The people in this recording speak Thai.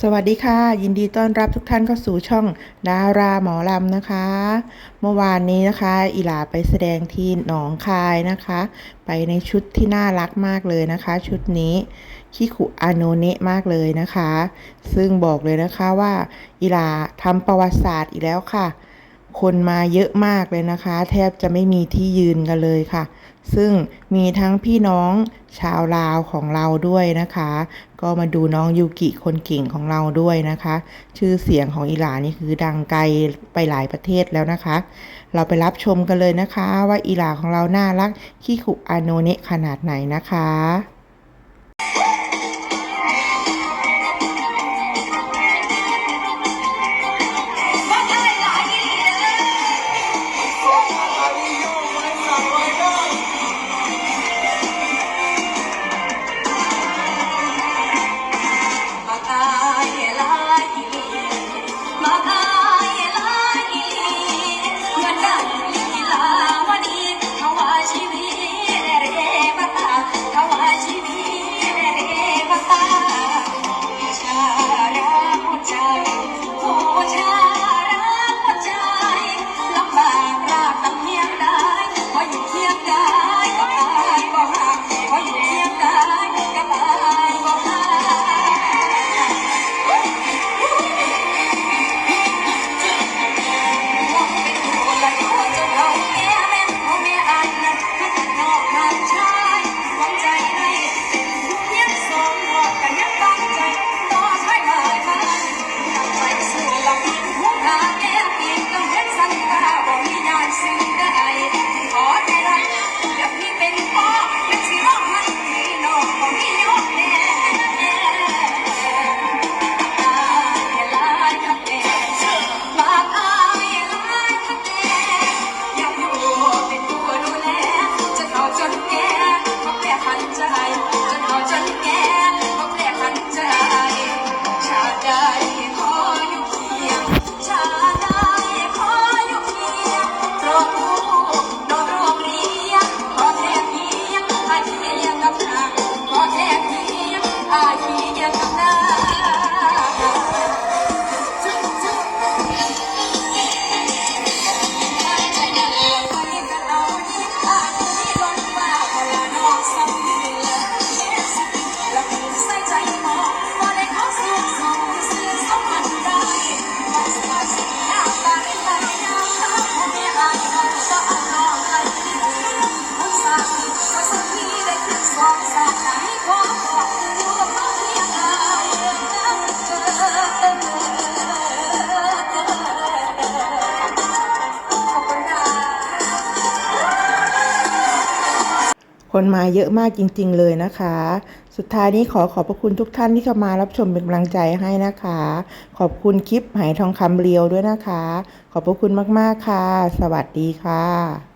สวัสดีค่ะ ยินดีต้อนรับทุกท่านเข้าสู่ช่องดาราหมอลำนะคะ เมื่อวานนี้นะคะ อีหลาไปแสดงที่หนองคายนะคะ ไปในชุดที่น่ารักมากเลยนะคะ ชุดนี้คิคุอาโนเนะมากเลยนะคะ ซึ่งบอกเลยนะคะว่าอีหลาทำประวัติศาสตร์อีกแล้วค่ะ คนมาเยอะมากเลยนะคะ แทบจะไม่มีที่ยืนกันเลยค่ะ ซึ่งมีทั้งพี่น้องชาวลาวของเราด้วยนะคะ ก็มาดูน้องยูกิคนเก่งของเราด้วยนะคะ ชื่อเสียงของอิหร่านนี่คือดังไกลไปหลายประเทศแล้วนะคะ เราไปรับชมกันเลยนะคะ ว่าอิหร่านของเราน่ารักขี้ขุอาโนเนะขนาดไหนนะคะ ยงอ คนมาเยอะมากจริง ๆ เลยนะคะ สุดท้ายนี้ขอขอบพระคุณทุกท่านที่เข้ามารับชมเป็นกำลังใจให้นะคะ ขอบคุณคลิปหายทองคำเรียวด้วยนะคะ ขอบพระคุณมากๆค่ะ สวัสดีค่ะ